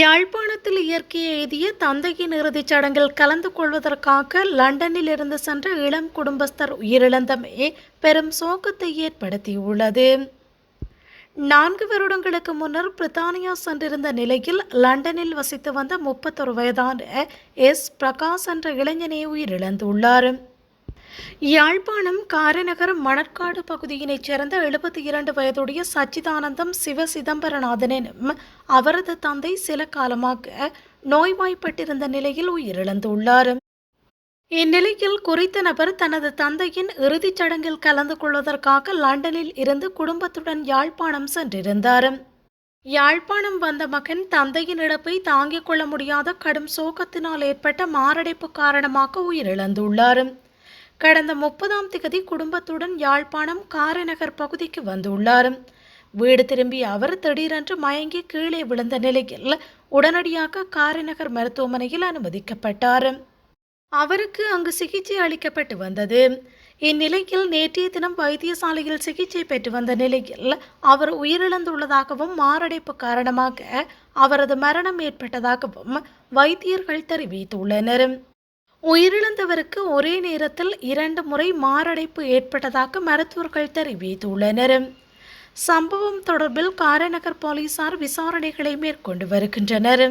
யாழ்ப்பாணத்தில் இயற்கையை எழுதிய தந்தையின் இறுதிச் சடங்கில் கலந்து கொள்வதற்காக லண்டனில் இருந்து சென்ற இளம் குடும்பஸ்தர் உயிரிழந்தமே பெரும் சோகத்தை ஏற்படுத்தியுள்ளது. நான்கு வருடங்களுக்கு முன்னர் பிரித்தானியா சென்றிருந்த நிலையில் லண்டனில் வசித்து வந்த முப்பத்தொரு வயதான எஸ் பிரகாஷ் என்ற இளைஞனே உயிரிழந்துள்ளார். யாழ்ப்பாணம் காரநகர் மணற்காடு பகுதியினைச் சேர்ந்த எழுபத்தி இரண்டு வயதுடைய சச்சிதானந்தம் சிவ சிதம்பரநாதனும் அவரது தந்தை சில காலமாக நோய்வாய்ப்பட்டிருந்த நிலையில் உயிரிழந்துள்ளார். இந்நிலையில் குறித்த நபர் தனது தந்தையின் இறுதிச் சடங்கில் கலந்து கொள்வதற்காக லண்டனில் இருந்து குடும்பத்துடன் யாழ்ப்பாணம் சென்றிருந்தார். யாழ்ப்பாணம் வந்த மகன் தந்தையின் இழப்பை தாங்கிக் கொள்ள முடியாத கடும் சோகத்தினால் ஏற்பட்ட மாரடைப்பு காரணமாக உயிரிழந்துள்ளார். கடந்த முப்பதாம் திகதி குடும்பத்துடன் யாழ்ப்பாணம் காரநகர் பகுதிக்கு வந்துள்ளார். வீடு திரும்பிய அவர் திடீரென்று மயங்கி கீழே விழுந்த நிலையில் உடனடியாக காரைநகர் மருத்துவமனையில் அனுமதிக்கப்பட்டார். அவருக்கு அங்கு சிகிச்சை அளிக்கப்பட்டு வந்தது. இந்நிலையில் நேற்றைய தினம் வைத்தியசாலையில் சிகிச்சை பெற்று வந்த நிலையில் அவர் உயிரிழந்துள்ளதாகவும் மாரடைப்பு காரணமாக அவரது மரணம் ஏற்பட்டதாகவும் வைத்தியர்கள் தெரிவித்துள்ளனர். உயிரிழந்தவருக்கு ஒரே நேரத்தில் இரண்டு முறை மாரடைப்பு ஏற்பட்டதாக மருத்துவர்கள் தெரிவித்துள்ளனர். சம்பவம் தொடர்பில் காரநகர் போலீசார் விசாரணைகளை மேற்கொண்டு வருகின்றனர்.